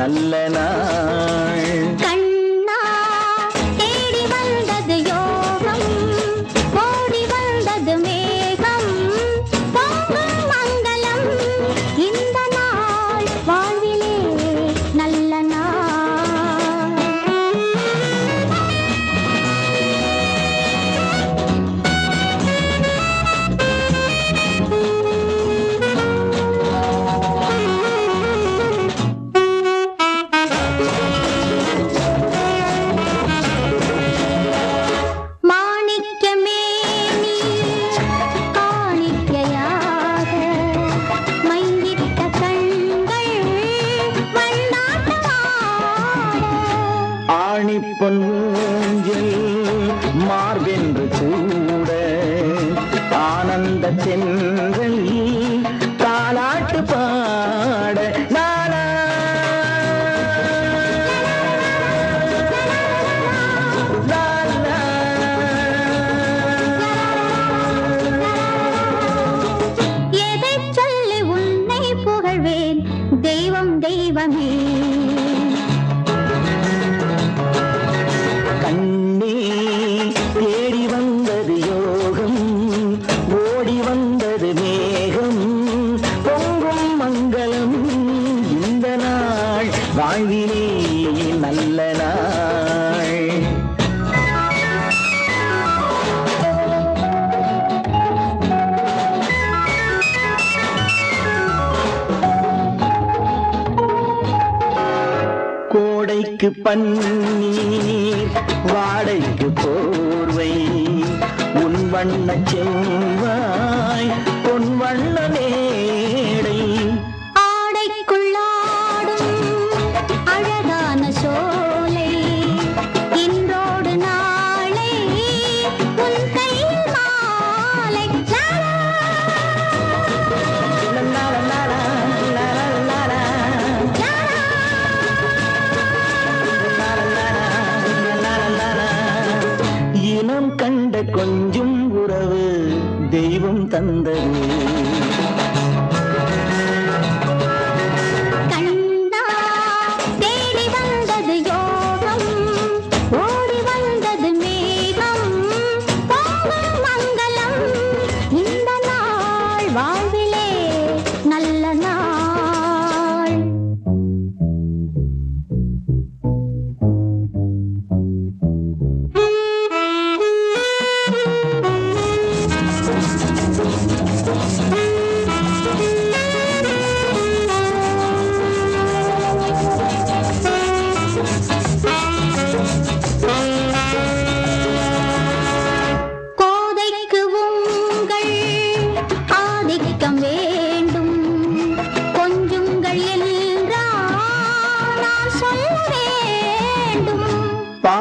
நல்ல நாள். கூட ஆனந்த சென்றல் வாழ்விலே நல்ல நாள். கோடைக்கு பன்னீர் வாடைக்கு போர்வை உன் வண்ண செம் இனம் கண்ட கொஞ்சம் உறவு தெய்வம் தந்தது.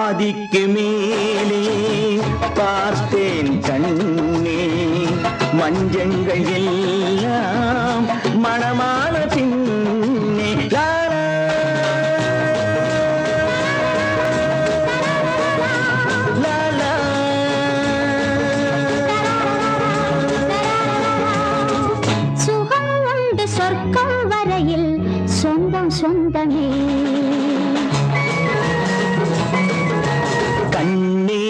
பாதிக்கு மேலே பார்த்தேன் கண்ணே. மஞ்சங்கள் எல்லாம் மணமான பின்னே. சுகம் உண்டு சொர்க்கம் வரையில் சொந்தம் சொந்தமே. கண்ணீர்